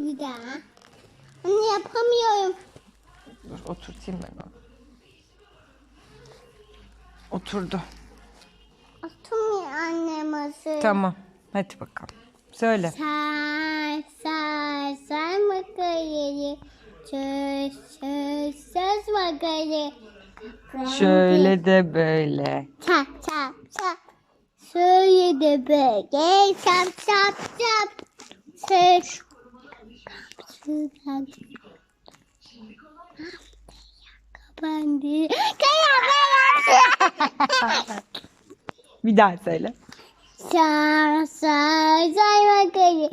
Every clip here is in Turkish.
Bir daha. Anne yapamıyorum. Dur oturtayım ben onu. Oturdu. Atmıyor annem asıl. Tamam. Hadi bakalım. Söyle. Say say say makarayı. Çöz çöz çöz makarayı. Şöyle de böyle. Çap çap çap. Şöyle de böyle. Çap çap çap. Çöz. Kapandı. Kaya. Bir daha söyle. Say say say makarayı.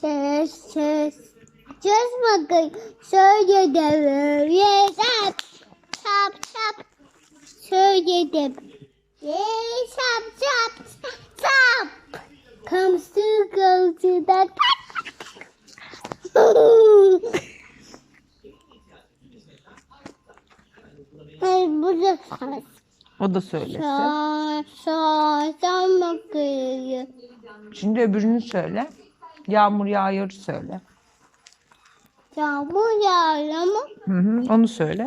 Çöz çöz. Çöz makarayı. Şöyle de böyle. Çap çap çap. Şöyle de. Çap çap çap. Comes to go to the Hayır burada say O da söylesin. say say makarayı. Şimdi öbürünü söyle. Yağmur yağıyor söyle. Yağmur yağıyor mu? Hı hı, onu söyle.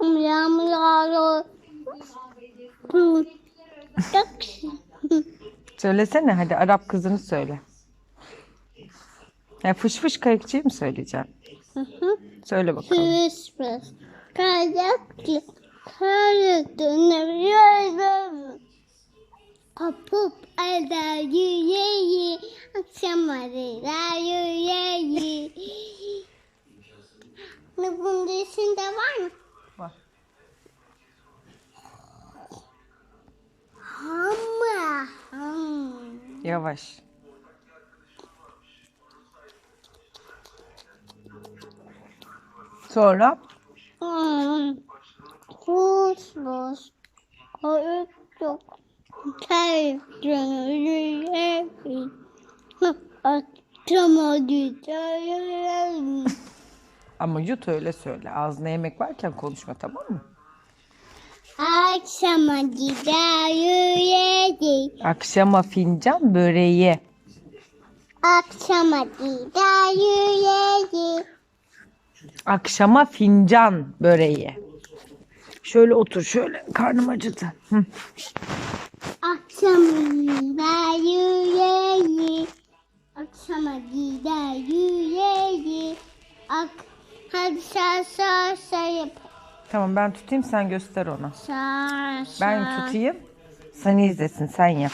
Yağmur yağıyor. Söylesene hadi Arap kızını söyle. Ya fış fış kayıkçıyı mı söyleyeceksin? Hı hı. Söyle bakalım. Christmas. Kayakçı. Kayakçı. Dönüyorum. Kapıp eder yüreği. Akşam arılar yüreği. Ne bunun içinde var mı? Var. Ama. Yavaş. Sonra Hmm. Christmas. Kayakçı. Kayakçı. Yüreği. Akşam arılar ama yut öyle söyle. Ağzına yemek varken konuşma tamam mı? Akşama gider yüreği. Akşama fincan böreği. Akşama gider yüreği. Akşama fincan böreği. Şöyle otur şöyle. Karnım acıdı. Hı. Akşama gider yüreği. Akşama gider yüreği. Ak Hadi sağ sağ yap. Tamam ben tutayım sen göster ona. Sağ sağ. Ben tutayım. Sen izlesin sen yap.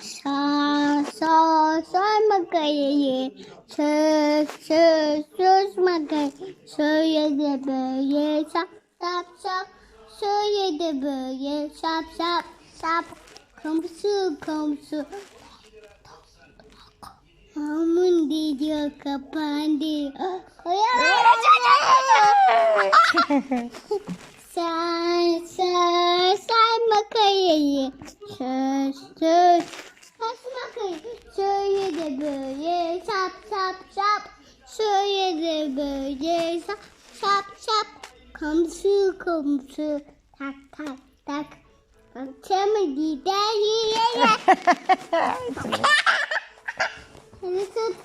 Sağ sağ sağ makayı. Söz söz söz makayı. Şöyle de böyle sap sap. Şöyle de böyle sap sap sap. Komşu komşu. Aman diyor kapandı. Say say say makayı. Söz söz. Say makayı. Şöyle de böyle sap sap sap. Şöyle de sap sap sap. Komşu komşu. Tak tak tak. Akşama gider yere. Hadi tut.